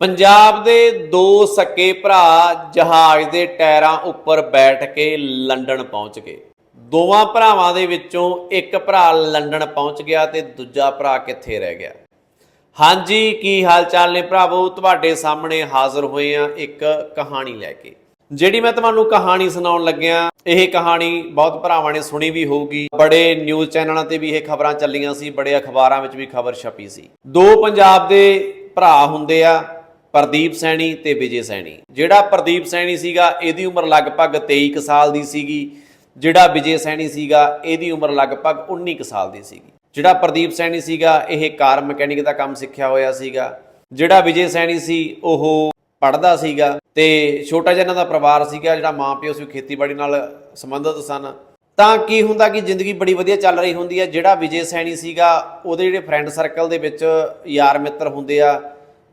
ਪੰਜਾਬ ਦੇ ਦੋ ਸਕੇ ਭਰਾ ਜਹਾਜ਼ ਦੇ ਟਾਇਰਾਂ ਉੱਪਰ ਬੈਠ ਕੇ ਲੰਡਨ ਪਹੁੰਚ ਗਏ। ਦੋਵਾਂ ਭਰਾਵਾਂ ਦੇ ਵਿੱਚੋਂ ਇੱਕ ਭਰਾ ਲੰਡਨ ਪਹੁੰਚ ਗਿਆ ਤੇ ਦੂਜਾ ਭਰਾ ਕਿੱਥੇ ਰਹਿ ਗਿਆ। ਹਾਂਜੀ, ਕੀ ਹਾਲ ਚਾਲ ਨੇ ਭਰਾਵੋ? ਤੁਹਾਡੇ ਸਾਹਮਣੇ ਹਾਜ਼ਰ ਹੋਏ ਆ ਇੱਕ ਕਹਾਣੀ ਲੈ ਕੇ। ਜਿਹੜੀ ਮੈਂ ਤੁਹਾਨੂੰ ਕਹਾਣੀ ਸੁਣਾਉਣ ਲੱਗਿਆ, ਇਹ ਕਹਾਣੀ ਬਹੁਤ ਭਰਾਵਾਂ ਨੇ ਸੁਣੀ ਵੀ ਹੋਊਗੀ। ਬੜੇ ਨਿਊਜ਼ ਚੈਨਲਾਂ ਤੇ ਵੀ ਇਹ ਖਬਰਾਂ ਚੱਲੀਆਂ ਸੀ, ਬੜੇ ਅਖਬਾਰਾਂ ਵਿੱਚ ਵੀ ਖਬਰ ਛਪੀ ਸੀ। ਦੋ ਪੰਜਾਬ ਦੇ ਭਰਾ ਹੁੰਦੇ ਆ ਪ੍ਰਦੀਪ ਸੈਣੀ ਤੇ ਵਿਜੇ ਸੈਣੀ। ਜਿਹੜਾ ਪ੍ਰਦੀਪ ਸੈਣੀ ਸੀਗਾ, ਇਹਦੀ ਉਮਰ ਲਗਭਗ 23 ਕੁ ਸਾਲ ਦੀ ਸੀਗੀ। ਜਿਹੜਾ ਵਿਜੇ ਸੈਣੀ ਸੀਗਾ, ਇਹਦੀ ਉਮਰ ਲਗਭਗ 19 ਕੁ ਸਾਲ ਦੀ ਸੀਗੀ। ਜਿਹੜਾ ਪ੍ਰਦੀਪ ਸੈਣੀ ਸੀਗਾ, ਇਹ ਕਾਰ ਮਕੈਨਿਕ ਦਾ ਕੰਮ ਸਿੱਖਿਆ ਹੋਇਆ ਸੀਗਾ। ਜਿਹੜਾ ਵਿਜੇ ਸੈਣੀ ਸੀ, ਉਹ ਪੜਦਾ ਸੀਗਾ ਤੇ ਛੋਟਾ ਜਿਹਾ ਇਹਨਾਂ ਦਾ ਪਰਿਵਾਰ ਸੀਗਾ, ਜਿਹੜਾ ਮਾਂ ਪਿਓ ਸੀ ਖੇਤੀਬਾੜੀ ਨਾਲ ਸੰਬੰਧਿਤ ਸਨ। ਤਾਂ ਕੀ ਹੁੰਦਾ ਕਿ ਜ਼ਿੰਦਗੀ ਬੜੀ ਵਧੀਆ ਚੱਲ ਰਹੀ ਹੁੰਦੀ ਹੈ। ਜਿਹੜਾ ਵਿਜੇ ਸੈਣੀ ਸੀਗਾ, ਉਹਦੇ ਜਿਹੜੇ ਫਰੈਂਡ ਸਰਕਲ ਦੇ ਵਿੱਚ ਯਾਰ ਮਿੱਤਰ ਹੁੰਦੇ ਆ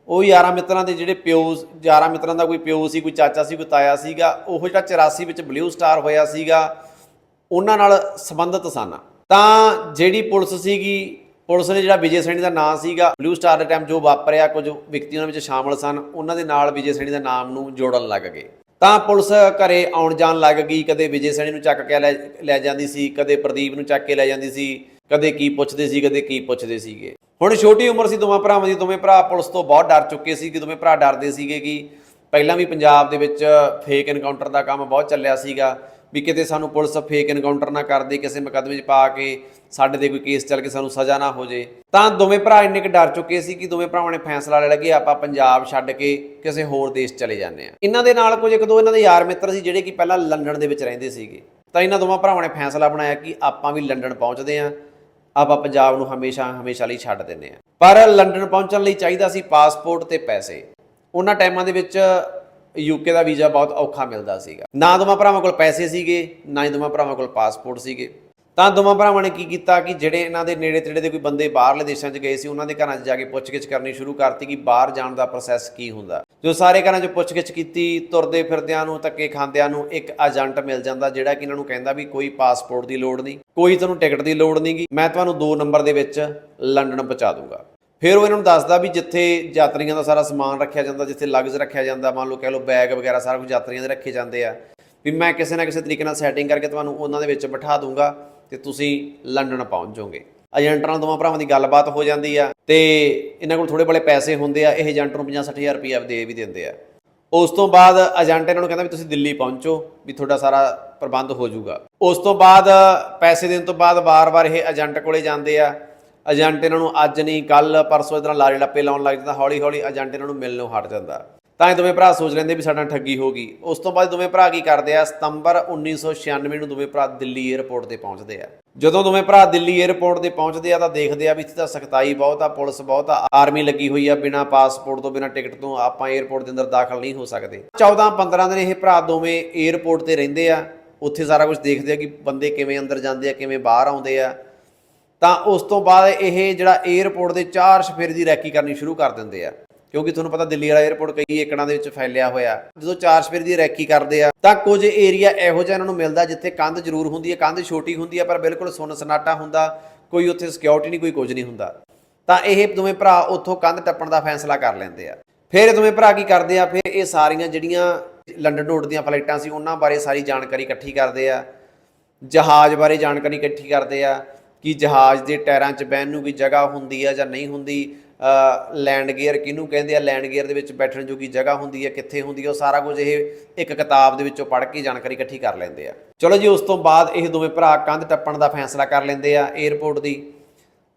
ਉਹ ਯਾਰਾਂ ਮਿੱਤਰਾਂ ਦੇ ਜਿਹੜੇ ਪਿਓ, ਯਾਰਾਂ ਮਿੱਤਰਾਂ ਦਾ ਕੋਈ ਪਿਓ ਸੀ, ਕੋਈ ਚਾਚਾ ਸੀ, ਕੋਈ ਤਾਇਆ ਸੀਗਾ, ਉਹ ਜਿਹੜਾ 84 ਵਿੱਚ ਬਲੂ ਸਟਾਰ ਹੋਇਆ ਸੀਗਾ। ਉਹਨਾਂ ਨਾਲ ਸੰਬੰਧਿਤ ਸਨ। ਤਾਂ ਜਿਹੜੀ ਪੁਲਿਸ ਸੀਗੀ, ਪੁਲਿਸ ਨੇ ਜਿਹੜਾ ਵਿਜੇ ਸੈਣੀ ਦਾ ਨਾਮ ਸੀਗਾ ਬਲੂ ਸਟਾਰ ਦੇ ਟਾਈਮ ਜੋ ਵਾਪਰਿਆ, ਕੁਝ ਵਿਅਕਤੀ ਉਹਨਾਂ ਵਿੱਚ ਸ਼ਾਮਲ ਸਨ, ਉਹਨਾਂ ਦੇ ਨਾਲ ਵਿਜੇ ਸੈਣੀ ਦਾ ਨਾਮ ਨੂੰ ਜੋੜਨ ਲੱਗ ਗਏ। ਤਾਂ ਪੁਲਿਸ ਘਰੇ ਆਉਣ ਜਾਣ ਲੱਗ ਗਈ, ਕਦੇ ਵਿਜੇ ਸੈਣੀ ਨੂੰ ਚੱਕ ਕੇ ਲੈ ਲੈ ਜਾਂਦੀ ਸੀ, ਕਦੇ ਪ੍ਰਦੀਪ ਨੂੰ ਚੱਕ ਕੇ ਲੈ ਜਾਂਦੀ ਸੀ। ਕਦੇ ਕੀ ਪੁੱਛਦੇ ਸੀ, ਕਦੇ ਕੀ ਪੁੱਛਦੇ ਸੀਗੇ। ਹੁਣ ਛੋਟੀ ਉਮਰ ਸੀ ਦੋਵਾਂ ਭਰਾਵਾਂ ਦੀ, ਦੋਵੇਂ ਭਰਾ ਪੁਲਿਸ ਤੋਂ ਬਹੁਤ ਡਰ ਚੁੱਕੇ ਸੀ ਕਿ ਦੋਵੇਂ ਭਰਾ ਡਰਦੇ ਸੀਗੇ ਕਿ ਪਹਿਲਾਂ ਵੀ ਪੰਜਾਬ ਦੇ ਵਿੱਚ ਫੇਕ ਐਨਕਾਊਂਟਰ ਦਾ ਕੰਮ ਬਹੁਤ ਚੱਲਿਆ ਸੀਗਾ, ਵੀ ਕਿਤੇ ਸਾਨੂੰ ਪੁਲਿਸ ਫੇਕ ਐਨਕਾਊਂਟਰ ਨਾ ਕਰ ਦੇ, ਕਿਸੇ ਮੁਕੱਦਮੇ 'ਚ ਪਾ ਕੇ ਸਾਡੇ ਤੇ ਕੋਈ ਕੇਸ ਚੱਲ ਕੇ ਸਾਨੂੰ ਸਜ਼ਾ ਨਾ ਹੋ ਜੇ। ਤਾਂ ਦੋਵੇਂ ਭਰਾ ਇੰਨੇ ਕਿ ਡਰ ਚੁੱਕੇ ਸੀ ਕਿ ਦੋਵੇਂ ਭਰਾਵਾਂ ਨੇ ਫੈਸਲਾ ਲੈ ਲਿਆ ਕਿ ਆਪਾਂ ਪੰਜਾਬ ਛੱਡ ਕੇ ਕਿਸੇ ਹੋਰ ਦੇਸ਼ ਚਲੇ ਜਾਂਦੇ ਆ ਇਹਨਾਂ ਦੇ ਨਾਲ ਕੁਝ ਇੱਕ ਦੋ ਇਹਨਾਂ ਦੇ ਯਾਰ ਮਿੱਤਰ ਸੀ ਜਿਹੜੇ ਕਿ ਪਹਿਲਾਂ ਲੰਡਨ ਦੇ ਵਿੱਚ ਰਹਿੰਦੇ ਸੀਗੇ। ਤਾਂ ਇਹਨਾਂ ਦੋਵਾਂ ਭਰਾਵਾਂ ਨੇ ਫੈਸਲਾ ਬਣਾਇਆ ਕਿ ਆਪਾਂ ਵੀ ਲੰਡਨ ਪਹੁੰਚਦੇ ਆਂ ਆਪਾਂ ਪੰਜਾਬ ਨੂੰ ਹਮੇਸ਼ਾ ਹਮੇਸ਼ਾ ਲਈ ਛੱਡ ਦਿੰਦੇ ਆ ਪਰ ਲੰਡਨ ਪਹੁੰਚਣ ਲਈ ਚਾਹੀਦਾ ਸੀ ਪਾਸਪੋਰਟ ਤੇ ਪੈਸੇ। ਉਹਨਾਂ ਟਾਈਮਾਂ ਦੇ ਵਿੱਚ ਯੂਕੇ ਦਾ ਵੀਜ਼ਾ ਬਹੁਤ ਔਖਾ ਮਿਲਦਾ ਸੀਗਾ। ਨਾ ਦੋਵਾਂ ਭਰਾਵਾਂ ਕੋਲ ਪੈਸੇ ਸੀਗੇ, ਨਾ ਹੀ ਦੋਵਾਂ ਭਰਾਵਾਂ ਕੋਲ ਪਾਸਪੋਰਟ ਸੀਗੇ। ਤਾਂ ਦੋਵਾਂ ਭਰਾਵਾਂ ਨੇ ਕੀ ਕੀਤਾ ਕਿ ਜਿਹੜੇ ਇਹਨਾਂ ਦੇ ਨੇੜੇ ਤੇੜੇ ਦੇ ਕੋਈ ਬੰਦੇ ਬਾਹਰਲੇ ਦੇਸ਼ਾਂ 'ਚ ਗਏ ਸੀ, ਉਹਨਾਂ ਦੇ ਘਰਾਂ 'ਚ ਜਾ ਕੇ ਪੁੱਛਗਿੱਛ ਕਰਨੀ ਸ਼ੁਰੂ ਕਰਤੀ ਕਿ ਬਾਹਰ ਜਾਣ ਦਾ ਪ੍ਰੋਸੈਸ ਕੀ ਹੁੰਦਾ। ਜੋ ਸਾਰੇ ਘਰਾਂ 'ਚ ਪੁੱਛਗਿੱਛ ਕੀਤੀ, ਤੁਰਦੇ ਫਿਰਦਿਆਂ ਨੂੰ, ਧੱਕੇ ਖਾਂਦਿਆਂ ਨੂੰ ਇੱਕ ਏਜੰਟ ਮਿਲ ਜਾਂਦਾ ਜਿਹੜਾ ਕਿ ਇਹਨਾਂ ਨੂੰ ਕਹਿੰਦਾ ਵੀ ਕੋਈ ਪਾਸਪੋਰਟ ਦੀ ਲੋੜ ਨਹੀਂ, ਕੋਈ ਤੁਹਾਨੂੰ ਟਿਕਟ ਦੀ ਲੋੜ ਨਹੀਂਗੀ ਮੈਂ ਤੁਹਾਨੂੰ 2 ਨੰਬਰ ਦੇ ਵਿੱਚ ਲੰਡਨ ਪਹੁੰਚਾ ਦੂੰਗਾ। ਫਿਰ ਉਹ ਇਹਨਾਂ ਨੂੰ ਦੱਸਦਾ ਵੀ ਜਿੱਥੇ ਯਾਤਰੀਆਂ ਦਾ ਸਾਰਾ ਸਮਾਨ ਰੱਖਿਆ ਜਾਂਦਾ, ਜਿੱਥੇ ਲਗਜ਼ ਰੱਖਿਆ ਜਾਂਦਾ, ਮੰਨ ਲਓ ਕਹਿ ਲਓ ਬੈਗ ਵਗੈਰਾ ਸਾਰਾ ਕੁਝ ਯਾਤਰੀਆਂ ਦੇ ਰੱਖੇ ਜਾਂਦੇ ਆ, ਵੀ ਮੈਂ ਕਿਸੇ ਨਾ ਕਿਸੇ ਤਰੀਕੇ ਨਾਲ ਸੈਟਿੰਗ ਕਰਕੇ ਤੁਹਾਨੂੰ ਉਹਨਾਂ ਦੇ ਵਿੱਚ ਬਿਠਾ ਦੂੰਗਾ। ਤੇ ਤੁਸੀਂ ਲੰਡਨ ਪਹੁੰਚ ਜਾਓਗੇ ਏਜੰਟ ਨਾਲ ਦੋਵਾਂ ਭਰਾਵਾਂ ਦੀ ਗੱਲਬਾਤ ਹੋ ਜਾਂਦੀ ਆ ਤੇ ਇਹਨਾਂ ਕੋਲ ਥੋੜੇ ਬੜੇ ਪੈਸੇ ਹੁੰਦੇ ਆ, ਇਹ ਏਜੰਟ ਨੂੰ 50-60000 ਰੁਪਏ ਦੇ ਵੀ ਦਿੰਦੇ ਆ। ਉਸ ਤੋਂ ਬਾਅਦ ਏਜੰਟ ਇਹਨਾਂ ਨੂੰ ਕਹਿੰਦਾ ਵੀ ਤੁਸੀਂ ਦਿੱਲੀ ਪਹੁੰਚੋ, ਵੀ ਤੁਹਾਡਾ ਸਾਰਾ ਪ੍ਰਬੰਧ ਹੋ ਜਾਊਗਾ। ਉਸ ਤੋਂ ਬਾਅਦ ਪੈਸੇ ਦੇਣ ਤੋਂ ਬਾਅਦ ਵਾਰ-ਵਾਰ ਇਹ ਏਜੰਟ ਕੋਲੇ ਜਾਂਦੇ ਆ। ਏਜੰਟ ਇਹਨਾਂ ਨੂੰ ਅੱਜ ਨਹੀਂ ਕੱਲ ਪਰਸੋਂ ਇਦਾਂ ਲਾਰੇ ਲੱਪੇ ਲਾਉਣ ਲੱਗ ਜਾਂਦਾ ਹੌਲੀ ਹੌਲੀ ਏਜੰਟ ਇਹਨਾਂ ਨੂੰ ਮਿਲਣੋਂ ਹਟ ਜਾਂਦਾ। ਤਾਂ ਇਹ ਦੋਵੇਂ ਭਰਾ ਸੋਚ ਲੈਂਦੇ ਵੀ ਸਾਡਾ ਠੱਗੀ ਹੋ ਗਈ। ਉਸ ਤੋਂ ਬਾਅਦ ਦੋਵੇਂ ਭਰਾ ਕੀ ਕਰਦੇ ਆ? ਸਤੰਬਰ 1996 ਨੂੰ ਦੋਵੇਂ ਭਰਾ ਦਿੱਲੀ 에ਅਰਪੋਰਟ ਤੇ ਪਹੁੰਚਦੇ ਆ। ਜਦੋਂ ਦੋਵੇਂ ਭਰਾ ਦਿੱਲੀ 에ਅਰਪੋਰਟ ਤੇ ਪਹੁੰਚਦੇ ਆ ਤਾਂ ਦੇਖਦੇ ਆ ਵੀ ਇੱਥੇ ਤਾਂ ਸਖਤਾਈ ਬਹੁਤ ਆ, ਪੁਲਿਸ ਬਹੁਤ ਆ ਆਰਮੀ ਲੱਗੀ ਹੋਈ ਆ। ਬਿਨਾ ਪਾਸਪੋਰਟ ਤੋਂ, ਬਿਨਾ ਟਿਕਟ ਤੋਂ ਆਪਾਂ 에ਅਰਪੋਰਟ ਦੇ ਅੰਦਰ ਦਾਖਲ ਨਹੀਂ ਹੋ ਸਕਦੇ। 14 15 ਦਿਨ ਇਹ ਭਰਾ ਦੋਵੇਂ 에ਅਰਪੋਰਟ ਤੇ ਰਹਿੰਦੇ ਆ। ਉੱਥੇ ਸਾਰਾ ਕੁਝ ਦੇਖਦੇ ਆ ਕਿ ਬੰਦੇ ਕਿਵੇਂ ਅੰਦਰ ਜਾਂਦੇ ਆ, ਕਿਵੇਂ ਬਾਹਰ ਆਉਂਦੇ ਆ। ਤਾਂ ਉਸ ਤੋਂ ਬਾਅਦ ਇਹ ਜਿਹੜਾ 에ਅਰਪੋਰਟ ਦੇ ਚਾਰ ਸ਼ਫੇਰ ਦੀ ਰੈਕੀ ਕਰਨੀ ਸ਼ੁਰੂ ਕਰ ਦਿੰਦੇ ਆ। ਕਿਉਂਕਿ ਤੁਹਾਨੂੰ ਪਤਾ ਦਿੱਲੀ ਵਾਲਾ 에ਅਰਪੋਰਟ ਕਈ ਏਕੜਾਂ ਦੇ ਵਿੱਚ ਫੈਲਿਆ ਹੋਇਆ। ਜਦੋਂ ਚਾਰ ਸਫੇਰ ਦੀ ਰੈਕੀ ਕਰਦੇ ਆ, ਤਾਂ ਕੁਝ ਏਰੀਆ ਇਹੋ ਜਿਹਾ ਇਹਨਾਂ ਨੂੰ ਮਿਲਦਾ ਜਿੱਥੇ ਕੰਧ ਜ਼ਰੂਰ ਹੁੰਦੀ ਹੈ, ਕੰਧ ਛੋਟੀ ਹੁੰਦੀ ਹੈ, ਪਰ ਬਿਲਕੁਲ ਸੁੰਨ ਸਨਾਟਾ ਹੁੰਦਾ, ਕੋਈ ਉੱਥੇ ਸਿਕਿਉਰਿਟੀ ਨਹੀਂ, ਕੋਈ ਕੁਝ ਨਹੀਂ ਹੁੰਦਾ। ਤਾਂ ਇਹ ਦੋਵੇਂ ਭਰਾ ਉੱਥੋਂ ਕੰਧ ਟੱਪਣ ਦਾ ਫੈਸਲਾ ਕਰ ਲੈਂਦੇ ਆ। ਫਿਰ ਦੋਵੇਂ ਭਰਾ ਕੀ ਕਰਦੇ ਆ? ਫਿਰ ਇਹ ਸਾਰੀਆਂ ਜਿਹੜੀਆਂ ਲੰਡਨ ਤੋਂ ਉੱਡਦੀਆਂ ਫਲਾਈਟਾਂ ਸੀ ਉਹਨਾਂ ਬਾਰੇ ਸਾਰੀ ਜਾਣਕਾਰੀ ਇਕੱਠੀ ਕਰਦੇ ਆ। ਜਹਾਜ਼ ਬਾਰੇ ਜਾਣਕਾਰੀ ਇਕੱਠੀ ਕਰਦੇ ਆ ਕਿ ਜਹਾਜ਼ ਦੇ ਟਾਇਰਾਂ 'ਚ ਬਹਿਣ ਨੂੰ ਕੋਈ ਜਗ੍ਹਾ ਹੁੰਦੀ ਆ ਜਾਂ ਨਹੀਂ ਹੁੰਦੀ। ਲੈਂਡ ਗੇਅਰ ਕਿਹਨੂੰ ਕਹਿੰਦੇ ਆ? ਲੈਂਡ ਗੇਅਰ ਦੇ ਵਿੱਚ ਬੈਠਣ ਜੋਗੀ ਜਗ੍ਹਾ ਹੁੰਦੀ ਹੈ ਕਿੱਥੇ ਹੁੰਦੀ ਹੈ ਉਹ ਸਾਰਾ ਕੁਝ ਇਹ ਇੱਕ ਕਿਤਾਬ ਦੇ ਵਿੱਚੋਂ ਪੜ੍ਹ ਕੇ ਜਾਣਕਾਰੀ ਇਕੱਠੀ ਕਰ ਲੈਂਦੇ ਆ। ਚਲੋ ਜੀ, ਉਸ ਤੋਂ ਬਾਅਦ ਇਹ ਦੋਵੇਂ ਭਰਾ ਕੰਧ ਟੱਪਣ ਦਾ ਫੈਸਲਾ ਕਰ ਲੈਂਦੇ ਆ 에ਅਰਪੋਰਟ ਦੀ।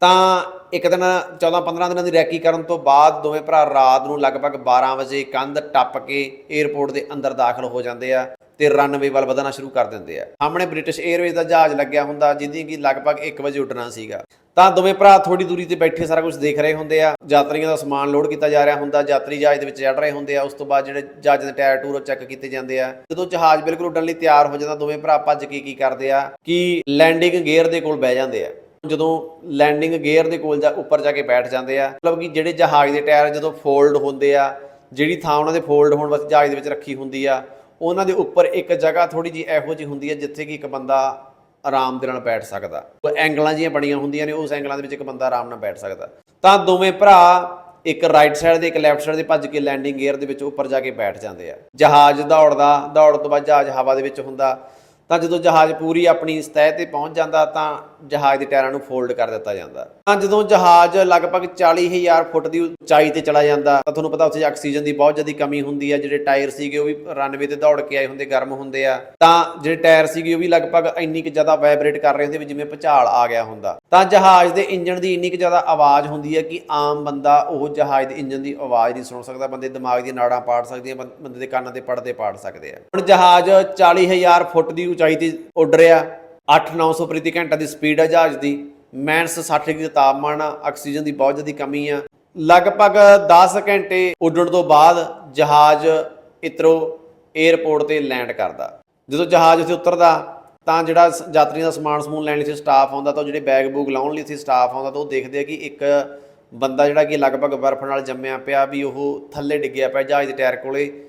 ਤਾਂ ਇੱਕ ਦਿਨ 14-15 ਦਿਨਾਂ ਦੀ ਰੈਕੀ ਕਰਨ ਤੋਂ ਬਾਅਦ ਦੋਵੇਂ ਭਰਾ ਰਾਤ ਨੂੰ ਲਗਭਗ 12 ਵਜੇ ਕੰਧ ਟੱਪ ਕੇ 에ਅਰਪੋਰਟ ਦੇ ਅੰਦਰ ਦਾਖਲ ਹੋ ਜਾਂਦੇ ਆ। ਤੇ ਰਨਵੇ ਵੱਲ ਵਧਣਾ ਸ਼ੁਰੂ ਕਰ ਦਿੰਦੇ ਆ। ਸਾਹਮਣੇ ਬ੍ਰਿਟਿਸ਼ 에ਅਰਵੇਜ਼ ਦਾ ਜਹਾਜ਼ ਲੱਗਿਆ ਹੁੰਦਾ ਜਿਹਦੀ ਕਿ ਲਗਭਗ 1 ਵਜੇ ਉੱਡਣਾ ਸੀਗਾ। ਤਾਂ ਦੋਵੇਂ ਭਰਾ ਥੋੜੀ ਦੂਰੀ ਤੇ ਬੈਠੇ ਸਾਰਾ ਕੁਝ ਦੇਖ ਰਹੇ ਹੁੰਦੇ ਆ। ਯਾਤਰੀਆਂ ਦਾ ਸਮਾਨ ਲੋਡ ਕੀਤਾ ਜਾ ਰਿਹਾ ਹੁੰਦਾ, ਯਾਤਰੀ ਜਹਾਜ਼ ਦੇ ਵਿੱਚ ਚੜ ਰਹੇ ਹੁੰਦੇ ਆ। ਉਸ ਤੋਂ ਬਾਅਦ ਜਿਹੜੇ ਜਹਾਜ਼ ਦੇ ਟਾਇਰ ਟੂਰ ਚੈੱਕ ਕੀਤੇ ਜਾਂਦੇ ਆ। ਜਦੋਂ ਜਹਾਜ਼ ਬਿਲਕੁਲ ਉੱਡਣ ਲਈ ਤਿਆਰ ਹੋ ਜਾਂਦਾ, ਦੋਵੇਂ ਭਰਾ ਭੱਜ ਕੇ ਕੀ ਕਰਦੇ ਆ ਕਿ ਲੈਂਡਿੰਗ ਗੇਅਰ ਦੇ ਕੋਲ ਬਹਿ ਜਾਂਦੇ ਆ। ਜਦੋਂ ਲੈਂਡਿੰਗ ਗੇਅਰ ਦੇ ਕੋਲ ਜਾ ਉੱਪਰ ਜਾ ਕੇ ਬੈਠ ਜਾਂਦੇ ਆ, ਮਤਲਬ ਕਿ ਜਿਹੜੇ ਜਹਾਜ਼ ਦੇ ਟਾਇਰ ਜਦੋਂ ਫੋਲਡ ਹੁੰਦੇ ਆ, ਜਿਹੜੀ ਥਾਂ ਉਹਨਾਂ ਦੇ ਫੋਲਡ ਹੋਣ ਵਾਸਤੇ ਜਹਾਜ਼ ਦੇ ਵਿੱਚ ਰੱਖੀ ਹੁੰਦੀ ਆ ਉਹਨਾਂ ਦੇ ਉੱਪਰ ਇੱਕ ਜਗ੍ਹਾ ਥੋੜੀ ਜਿਹੀ ਇਹੋ ਜਿਹੀ ਹੁੰਦੀ ਹੈ ਜਿੱਥੇ ਕਿ ਇੱਕ ਬੰਦਾ ਆਰਾਮ ਦੇ ਨਾਲ ਬੈਠ ਸਕਦਾ। ਉਹ ਐਂਗਲਾਂ ਜੀਆਂ ਬਣੀਆਂ ਹੁੰਦੀਆਂ ਨੇ, ਉਸ ਐਂਗਲਾਂ ਦੇ ਵਿੱਚ ਇੱਕ ਬੰਦਾ ਆਰਾਮ ਨਾਲ ਬੈਠ ਸਕਦਾ। ਤਾਂ ਦੋਵੇਂ ਭਰਾ ਇੱਕ ਰਾਈਟ ਸਾਈਡ ਦੇ, ਇੱਕ ਲੈਫਟ ਸਾਈਡ ਦੇ ਭੱਜ ਕੇ ਲੈਂਡਿੰਗ ਗੇਅਰ ਦੇ ਵਿੱਚ ਉੱਪਰ ਜਾ ਕੇ ਬੈਠ ਜਾਂਦੇ ਆ। ਜਹਾਜ਼ ਦੌੜਦਾ, ਦੌੜ ਤੋਂ ਬਾਅਦ ਜਹਾਜ਼ ਹਵਾ ਦੇ ਵਿੱਚ ਹੁੰਦਾ। ਤਾਂ ਜਦੋਂ ਜਹਾਜ਼ ਪੂਰੀ ਆਪਣੀ ਸਤਹ ਤੇ ਪਹੁੰਚ ਜਾਂਦਾ ਤਾਂ ਜਹਾਜ਼ ਦੇ ਟਾਇਰਾਂ ਨੂੰ ਫੋਲਡ ਕਰ ਦਿੱਤਾ ਜਾਂਦਾ। ਤਾਂ ਜਦੋਂ ਜਹਾਜ਼ ਲਗਭਗ 40000 ਫੁੱਟ ਦੀ ਉਚਾਈ ਤੇ ਚਲਾ ਜਾਂਦਾ, ਤਾਂ ਤੁਹਾਨੂੰ ਪਤਾ ਉੱਥੇ ਆਕਸੀਜਨ ਦੀ ਬਹੁਤ ਜ਼ਿਆਦਾ ਕਮੀ ਹੁੰਦੀ ਹੈ ਜਿਹੜੇ ਟਾਇਰ ਸੀਗੇ ਉਹ ਵੀ ਰਨਵੇ ਤੇ ਦੌੜ ਕੇ ਆਏ ਹੁੰਦੇ, ਗਰਮ ਹੁੰਦੇ ਆ। ਤਾਂ ਜਿਹੜੇ ਟਾਇਰ ਸੀਗੇ ਉਹ ਵੀ ਲਗਭਗ ਇੰਨੀ ਕੁ ਜ਼ਿਆਦਾ ਵਾਈਬ੍ਰੇਟ ਕਰ ਰਹੇ ਹੁੰਦੇ ਵੀ ਜਿਵੇਂ ਭੁਚਾਲ ਆ ਗਿਆ ਹੁੰਦਾ। ਤਾਂ ਜਹਾਜ਼ ਦੇ ਇੰਜਣ ਦੀ ਇੰਨੀ ਕੁ ਜ਼ਿਆਦਾ ਆਵਾਜ਼ ਹੁੰਦੀ ਹੈ ਕਿ ਆਮ ਬੰਦਾ ਉਹ ਜਹਾਜ਼ ਦੇ ਇੰਜਣ ਦੀ ਆਵਾਜ਼ ਨਹੀਂ ਸੁਣ ਸਕਦਾ, ਬੰਦੇ ਦਿਮਾਗ ਦੀਆਂ ਨਾੜਾਂ ਪਾੜ ਸਕਦੀਆਂ, ਬੰਦੇ ਦੇ ਕੰਨਾਂ 'ਤੇ ਪੜਦੇ ਪਾੜ ਸਕਦੇ ਆ। ਹੁਣ ਜਹਾਜ਼ 40000 ਫੁੱਟ ਦੀ ਉਚਾਈ ਤੇ ਉੱਡ ਰਿਹਾ 8-900 ਪ੍ਰਤੀ ਘੰਟਾ ਦੀ ਸਪੀਡ ਹੈ ਜਹਾਜ਼ ਦੀ। ਮਾਈਨਸ 60 ਡਿਗਰੀ ਦਾ ਤਾਪਮਾਨ ਆਕਸੀਜਨ ਦੀ ਬਹੁਤ ਜ਼ਿਆਦਾ ਕਮੀ ਆ। ਲਗਭਗ 10 ਘੰਟੇ ਉੱਡਣ ਤੋਂ ਬਾਅਦ ਜਹਾਜ਼ ਇਤਰੋ 에ਅਰਪੋਰਟ ਤੇ ਲੈਂਡ ਕਰਦਾ। ਜਦੋਂ ਜਹਾਜ਼ ਉੱਥੇ ਉਤਰਦਾ, ਤਾਂ ਜਿਹੜਾ ਸ- ਯਾਤਰੀਆਂ ਦਾ ਸਮਾਨ ਸਮੂਨ ਲੈਣ ਲਈ ਇੱਥੇ ਸਟਾਫ ਆਉਂਦਾ, ਤਾਂ ਉਹ ਜਿਹੜੇ ਬੈਗ ਬੂਗ ਲਾਉਣ ਲਈ ਇੱਥੇ ਸਟਾਫ ਆਉਂਦਾ, ਤਾਂ ਉਹ ਦੇਖਦੇ ਆ ਕਿ ਇੱਕ ਬੰਦਾ ਜਿਹੜਾ ਕਿ ਲਗਭਗ ਬਰਫ਼ ਨਾਲ ਜੰਮਿਆ ਪਿਆ, ਵੀ ਉਹ ਥੱਲੇ ਡਿੱਗਿਆ ਪਿਆ ਜਹਾਜ਼ ਦੇ ਟਾਇਰ ਕੋਲੇ।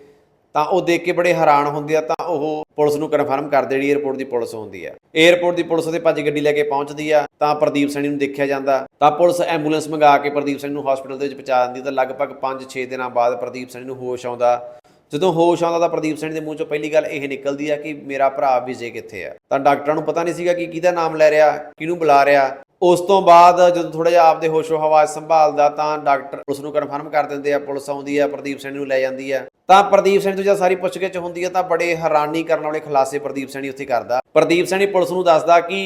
ਤਾਂ ਉਹ ਦੇਖ ਕੇ ਬੜੇ ਹੈਰਾਨ ਹੁੰਦੇ ਆ, ਤਾਂ ਉਹ ਪੁਲਿਸ ਨੂੰ ਕਨਫਰਮ ਕਰਦੇ ਜਿਹੜੀ 에ਅਰਪੋਰਟ ਦੀ ਪੁਲਿਸ ਹੁੰਦੀ ਆ। 에ਅਰਪੋਰਟ ਦੀ ਪੁਲਿਸ ਉਹਦੇ ਭੱਜ ਗੱਡੀ ਲੈ ਕੇ ਪਹੁੰਚਦੀ ਆ, ਤਾਂ ਪ੍ਰਦੀਪ ਸੈਣੀ ਨੂੰ ਦੇਖਿਆ ਜਾਂਦਾ। ਤਾਂ ਪੁਲਿਸ ਐਂਬੂਲੈਂਸ ਮੰਗਾ ਕੇ ਪ੍ਰਦੀਪ ਸੈਣੀ ਨੂੰ ਹਸਪੀਟਲ ਦੇ ਵਿੱਚ ਪਹੁੰਚਾ ਦਿੰਦੀ ਤਾਂ ਲਗਭਗ 5-6 ਦਿਨਾਂ ਬਾਅਦ ਪ੍ਰਦੀਪ ਸੈਣੀ ਨੂੰ ਹੋਸ਼ ਆਉਂਦਾ। ਜਦੋਂ ਹੋਸ਼ ਆਉਂਦਾ ਤਾਂ ਪ੍ਰਦੀਪ ਸੈਣੀ ਦੇ ਮੂੰਹ ਚੋਂ ਪਹਿਲੀ ਗੱਲ ਇਹ ਨਿਕਲਦੀ ਆ ਕਿ ਮੇਰਾ ਭਰਾ ਵਿਜੇ ਕਿੱਥੇ ਆ? ਤਾਂ ਡਾਕਟਰਾਂ ਨੂੰ ਪਤਾ ਨਹੀਂ ਸੀਗਾ ਕਿ ਕਿਹਦਾ ਨਾਮ ਲੈ ਰਿਹਾ, ਕਿਹਨੂੰ ਬੁਲਾ ਰਿਹਾ। ਉਸ ਤੋਂ ਬਾਅਦ ਜਦੋਂ ਥੋੜਾ ਜਿਹਾ ਆਪਦੇ ਹੋਸ਼ੋ ਹਵਾਸ ਸੰਭਾਲਦਾ ਤਾਂ ਡਾਕਟਰ ਪੁਲਿਸ ਨੂੰ ਕਨਫਰਮ ਕਰ ਦਿੰਦੇ ਆ, ਪੁਲਿਸ ਆਉਂਦੀ ਆ, ਪ੍ਰਦੀਪ ਸੈਣੀ ਨੂੰ ਲੈ ਜਾਂਦੀ ਆ। ਤਾਂ ਪ੍ਰਦੀਪ ਸੈਣੀ ਤੋਂ ਜਦ ਸਾਰੀ ਪੁੱਛਗਿੱਛ ਹੁੰਦੀ ਆ ਤਾਂ ਬੜੇ ਹੈਰਾਨੀ ਕਰਨ ਵਾਲੇ ਖੁਲਾਸੇ ਪ੍ਰਦੀਪ ਸੈਣੀ ਉੱਥੇ ਕਰਦਾ। ਪ੍ਰਦੀਪ ਸੈਣੀ ਪੁਲਿਸ ਨੂੰ ਦੱਸਦਾ ਕਿ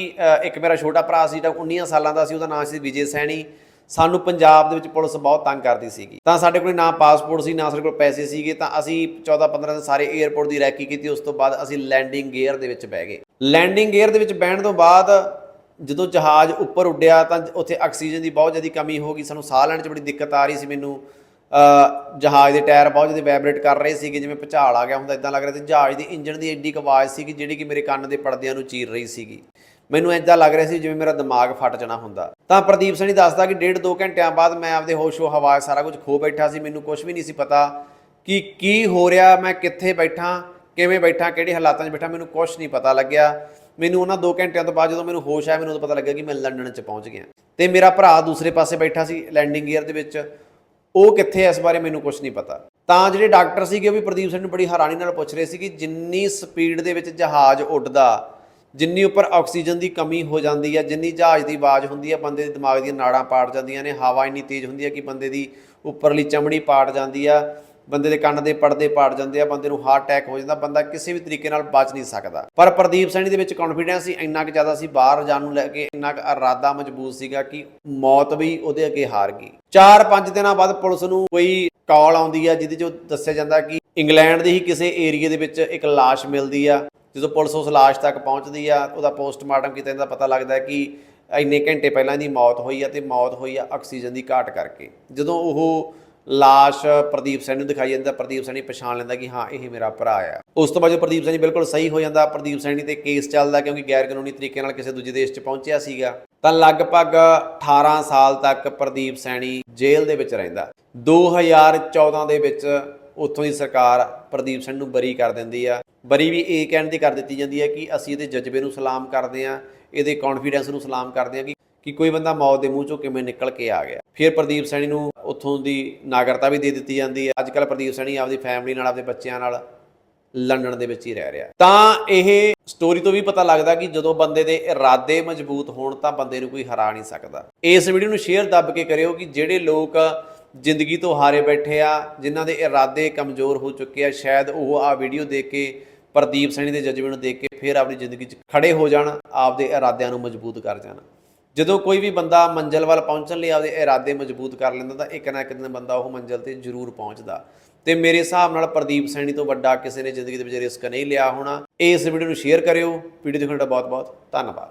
ਇੱਕ ਮੇਰਾ ਛੋਟਾ ਭਰਾ ਸੀ, ਤਾਂ 19 ਸਾਲਾਂ ਦਾ ਸੀ, ਉਹਦਾ ਨਾਮ ਸੀ ਵਿਜੇ ਸੈਣੀ। ਸਾਨੂੰ ਪੰਜਾਬ ਦੇ ਵਿੱਚ ਪੁਲਿਸ ਬਹੁਤ ਤੰਗ ਕਰਦੀ ਸੀਗੀ। ਤਾਂ ਸਾਡੇ ਕੋਲ ਨਾ ਪਾਸਪੋਰਟ ਸੀ, ਨਾ ਸਾਡੇ ਕੋਲ ਪੈਸੇ ਸੀਗੇ, ਤਾਂ ਅਸੀਂ 14 15 ਦਿਨ ਸਾਰੇ 에ਅਰਪੋਰਟ ਦੀ ਰੈਕੀ ਕੀਤੀ, ਉਸ ਤੋਂ ਬਾਅਦ ਅਸੀਂ ਲੈਂਡਿੰਗ ਗੇਅਰ ਦੇ ਵਿੱਚ ਬਹਿ ਗਏ। ਲੈਂਡਿੰਗ ਗੇਅਰ ਦੇ ਵਿੱਚ ਬਹਿਣ ਤੋਂ ਬਾਅਦ ਜਦੋਂ ਜਹਾਜ਼ ਉੱਪਰ ਉੱਡਿਆ ਤਾਂ ਉੱਥੇ ਆਕਸੀਜਨ ਦੀ ਬਹੁਤ ਜ਼ਿਆਦਾ ਕਮੀ ਹੋ ਗਈ। ਸਾਨੂੰ ਸਾਹ ਲੈਣ 'ਚ ਬੜੀ ਦਿੱਕਤ ਆ ਰਹੀ ਸੀ ਮੈਨੂੰ। ਜਹਾਜ਼ ਦੇ ਟਾਇਰ ਬਹੁਤ ਜ਼ਿਆਦਾ ਵਾਈਬ੍ਰੇਟ ਕਰ ਰਹੇ ਸੀਗੇ, ਜਿਵੇਂ ਭੁਚਾਲ ਆ ਗਿਆ ਹੁੰਦਾ ਇਦਾਂ ਲੱਗ ਰਿਹਾ ਸੀ। ਜਹਾਜ਼ ਦੀ ਇੰਜਣ ਦੀ ਐਡੀ ਕੁ ਆਵਾਜ਼ ਸੀਗੀ, ਜਿਹੜੀ ਕਿ ਮੇਰੇ ਕੰਨ ਦੇ ਪਰਦਿਆਂ ਨੂੰ ਚੀਰ ਰਹੀ ਸੀਗੀ। ਮੈਨੂੰ ਇਦਾਂ ਲੱਗ ਰਿਹਾ ਸੀ ਜਿਵੇਂ ਮੇਰਾ ਦਿਮਾਗ ਫਟ ਜਾਣਾ ਹੁੰਦਾ। ਤਾਂ ਪ੍ਰਦੀਪ ਸੈਣੀ ਦੱਸਦਾ ਕਿ ਡੇਢ ਦੋ ਘੰਟਿਆਂ ਬਾਅਦ ਮੈਂ ਆਪਦੇ ਹੋਸ਼ੋ ਹਵਾਸ ਸਾਰਾ ਕੁਝ ਖੋ ਬੈਠਾ ਸੀ। ਮੈਨੂੰ ਕੁਝ ਵੀ ਨਹੀਂ ਸੀ ਪਤਾ ਕਿ ਕੀ ਹੋ ਰਿਹਾ, ਮੈਂ ਕਿੱਥੇ ਬੈਠਾ, ਕਿਵੇਂ ਬੈਠਾ, ਕਿਹੜੇ ਹਾਲਾਤਾਂ 'ਚ ਬੈਠਾ, ਮੈਨੂੰ ਕੁਝ ਨਹੀਂ ਪਤਾ ਲੱਗਿਆ। ਮੈਨੂੰ ਉਹਨਾਂ 2 ਘੰਟਿਆਂ ਤੋਂ ਬਾਅਦ ਜਦੋਂ ਮੈਨੂੰ ਹੋਸ਼ ਆਇਆ, ਮੈਨੂੰ ਉਦੋਂ ਪਤਾ ਲੱਗਿਆ ਕਿ ਮੈਂ ਲੰਡਨ 'ਚ ਪਹੁੰਚ ਗਿਆ। ਤੇ ਮੇਰਾ ਭਰਾ ਦੂਸਰੇ ਪਾਸੇ ਬੈਠਾ ਸੀ ਲੈਂਡਿੰਗ ਗੀਅਰ ਦੇ ਵਿੱਚ। ਉਹ ਕਿੱਥੇ ਹੈ ਇਸ ਬਾਰੇ ਮੈਨੂੰ ਕੁਝ ਨਹੀਂ ਪਤਾ। ਤਾਂ ਜਿਹੜੇ ਡਾਕਟਰ ਸੀਗੇ, ਉਹ ਵੀ ਪ੍ਰਦੀਪ ਸਿੰਘ ਨੂੰ ਬੜੀ ਹੈਰਾਨੀ ਨਾਲ ਪੁੱਛ ਰਹੇ ਸੀ ਕਿ ਜਿੰਨੀ ਸਪੀਡ ਦੇ ਵਿੱਚ ਜਹਾਜ਼ ਉੱਡਦਾ, ਜਿੰਨੀ ਉੱਪਰ ਆਕਸੀਜਨ ਦੀ ਕਮੀ ਹੋ ਜਾਂਦੀ ਹੈ ਜਿੰਨੀ ਜਹਾਜ਼ ਦੀ ਆਵਾਜ਼ ਹੁੰਦੀ ਹੈ ਬੰਦੇ ਦੇ ਦਿਮਾਗ ਦੀਆਂ ਨਾੜਾਂ ਪਾੜ ਜਾਂਦੀਆਂ ਨੇ, ਹਵਾ ਇੰਨੀ ਤੇਜ਼ ਹੁੰਦੀ ਹੈ ਕਿ ਬੰਦੇ ਦੀ ਉੱਪਰਲੀ ਚਮੜੀ ਪਾੜ ਜਾਂਦੀ ਆ। ਬੰਦੇ ਦੇ ਕੰਨ ਦੇ ਪਰਦੇ ਪਾੜ ਜਾਂਦੇ ਆ, ਬੰਦੇ ਨੂੰ ਹਾਰਟ ਅਟੈਕ ਹੋ ਜਾਂਦਾ, ਬੰਦਾ ਕਿਸੇ ਵੀ ਤਰੀਕੇ ਨਾਲ ਬਚ ਨਹੀਂ ਸਕਦਾ। ਪਰ ਪ੍ਰਦੀਪ ਸੈਣੀ ਦੇ ਵਿੱਚ ਕੌਨਫੀਡੈਂਸ ਸੀ, ਇੰਨਾ ਕੁ ਜ਼ਿਆਦਾ ਸੀ, ਬਾਹਰ ਜਾਣ ਨੂੰ ਲੈ ਕੇ ਇੰਨਾ ਕੁ ਇਰਾਦਾ ਮਜ਼ਬੂਤ ਸੀਗਾ ਕਿ ਮੌਤ ਵੀ ਉਹਦੇ ਅੱਗੇ ਹਾਰ ਗਈ। 4-5 ਦਿਨਾਂ ਬਾਅਦ ਪੁਲਿਸ ਨੂੰ ਕੋਈ ਕਾਲ ਆਉਂਦੀ ਆ, ਜਿਹਦੇ 'ਚ ਦੱਸਿਆ ਜਾਂਦਾ ਕਿ ਇੰਗਲੈਂਡ ਦੇ ਹੀ ਕਿਸੇ ਏਰੀਏ ਦੇ ਵਿੱਚ ਇੱਕ ਲਾਸ਼ ਮਿਲਦੀ ਆ, ਜਦੋਂ ਪੁਲਿਸ ਉਸ ਲਾਸ਼ ਤੱਕ ਪਹੁੰਚਦੀ ਆ, ਉਹਦਾ ਪੋਸਟਮਾਰਟਮ ਕੀਤਾ ਜਾਂਦਾ, ਪਤਾ ਲੱਗਦਾ ਕਿ ਇੰਨੇ ਘੰਟੇ ਪਹਿਲਾਂ ਇਹਦੀ ਮੌਤ ਹੋਈ ਆ ਤੇ ਮੌਤ ਹੋਈ ਆ ਆਕਸੀਜਨ ਦੀ ਘਾਟ ਕਰਕੇ। ਜਦੋਂ ਉਹ ਲਾਸ਼ ਪ੍ਰਦੀਪ ਸੈਣੀ ਨੂੰ ਦਿਖਾਈ ਜਾਂਦਾ, ਪ੍ਰਦੀਪ ਸੈਣੀ ਪਛਾਣ ਲੈਂਦਾ ਕਿ ਹਾਂ, ਇਹ ਮੇਰਾ ਭਰਾ ਆ। ਉਸ ਤੋਂ ਬਾਅਦ ਜੋ ਪ੍ਰਦੀਪ ਸੈਣੀ ਬਿਲਕੁਲ ਸਹੀ ਹੋ ਜਾਂਦਾ, ਪ੍ਰਦੀਪ ਸੈਣੀ ਤੇ ਕੇਸ ਚੱਲਦਾ ਕਿਉਂਕਿ ਗੈਰ ਕਾਨੂੰਨੀ ਤਰੀਕੇ ਨਾਲ ਕਿਸੇ ਦੂਜੇ ਦੇਸ਼ 'ਚ ਪਹੁੰਚਿਆ ਸੀਗਾ, ਤਾਂ ਲਗਭਗ 18 ਸਾਲ ਤੱਕ ਪ੍ਰਦੀਪ ਸੈਣੀ ਜੇਲ੍ਹ ਦੇ ਵਿੱਚ ਰਹਿੰਦਾ। 2014 ਦੇ ਵਿੱਚ ਉੱਥੋਂ ਦੀ ਸਰਕਾਰ ਪ੍ਰਦੀਪ ਸਿੰਘ ਨੂੰ ਬਰੀ ਕਰ ਦਿੰਦੀ ਆ। ਬਰੀ ਵੀ ਇਹ ਕਹਿਣ ਦੀ ਕਰ ਦਿੱਤੀ ਜਾਂਦੀ ਹੈ ਕਿ ਅਸੀਂ ਇਹਦੇ ਜਜ਼ਬੇ ਨੂੰ ਸਲਾਮ ਕਰਦੇ ਆ, ਇਹਦੇ ਕੌਨਫੀਡੈਂਸ ਨੂੰ ਸਲਾਮ ਕਰਦੇ ਆ ਕਿ ਕਿ ਕੋਈ ਬੰਦਾ ਮੌਤ ਦੇ ਮੂੰਹ ਚੋਂ ਕਿਵੇਂ ਨਿਕਲ ਕੇ ਆ ਗਿਆ। ਫਿਰ ਪ੍ਰਦੀਪ ਸੈਣੀ ਨੂੰ ਉੱਥੋਂ ਦੀ ਨਾਗਰਤਾ ਵੀ ਦੇ ਦਿੱਤੀ ਜਾਂਦੀ ਹੈ। ਅੱਜ ਕੱਲ ਪ੍ਰਦੀਪ ਸੈਣੀ ਆਪਦੀ ਫੈਮਿਲੀ ਨਾਲ, ਆਪਦੇ ਬੱਚਿਆਂ ਨਾਲ ਲੰਡਨ ਦੇ ਵਿੱਚ ਹੀ ਰਹਿ ਰਿਹਾ। ਤਾਂ ਇਹ ਸਟੋਰੀ ਤੋਂ ਵੀ ਪਤਾ ਲੱਗਦਾ ਕਿ ਜਦੋਂ ਬੰਦੇ ਦੇ ਇਰਾਦੇ ਮਜ਼ਬੂਤ ਹੋਣ ਤਾਂ ਬੰਦੇ ਨੂੰ ਕੋਈ ਹਰਾ ਨਹੀਂ ਸਕਦਾ। ਇਸ ਵੀਡੀਓ ਨੂੰ ਸ਼ੇਅਰ ਦੱਬ ਕੇ ਕਰਿਓ ਕਿ ਜਿਹੜੇ ਲੋਕ ਜ਼ਿੰਦਗੀ ਤੋਂ ਹਾਰੇ ਬੈਠੇ ਆ, ਜਿਨ੍ਹਾਂ ਦੇ ਇਰਾਦੇ ਕਮਜ਼ੋਰ ਹੋ ਚੁੱਕੇ ਆ, ਸ਼ਾਇਦ ਉਹ ਆ ਵੀਡੀਓ ਦੇਖ ਕੇ, ਪ੍ਰਦੀਪ ਸੈਣੀ ਦੇ ਜਜ਼ਬੇ ਨੂੰ ਦੇਖ ਕੇ ਫਿਰ ਆਪਣੀ ਜ਼ਿੰਦਗੀ 'ਚ ਖੜੇ ਹੋ ਜਾਣ, ਆਪਦੇ ਇਰਾਦਿਆਂ ਨੂੰ ਮਜ਼ਬੂਤ ਕਰ ਜਾਣ। ਜਦੋਂ ਕੋਈ ਵੀ ਬੰਦਾ ਮੰਜ਼ਲ ਵੱਲ ਪਹੁੰਚਣ ਲਈ ਆਪਦੇ ਇਰਾਦੇ ਮਜ਼ਬੂਤ ਕਰ ਲੈਂਦਾ ਤਾਂ ਇੱਕ ਨਾ ਇੱਕ ਦਿਨ ਬੰਦਾ ਉਹ ਮੰਜ਼ਲ ਤੇ ਜ਼ਰੂਰ ਪਹੁੰਚਦਾ। ਤੇ ਮੇਰੇ ਹਿਸਾਬ ਨਾਲ ਪ੍ਰਦੀਪ ਸੈਣੀ ਤੋਂ ਵੱਡਾ ਕਿਸੇ ਨੇ ਜ਼ਿੰਦਗੀ ਦੇ ਵਿੱਚ ਰਿਸਕ ਨਹੀਂ ਲਿਆ ਹੋਣਾ। ਇਸ ਵੀਡੀਓ ਨੂੰ ਸ਼ੇਅਰ ਕਰਿਓ। ਵੀਡੀਓ ਦੇਖਣ ਦਾ ਬਹੁਤ ਬਹੁਤ ਧੰਨਵਾਦ।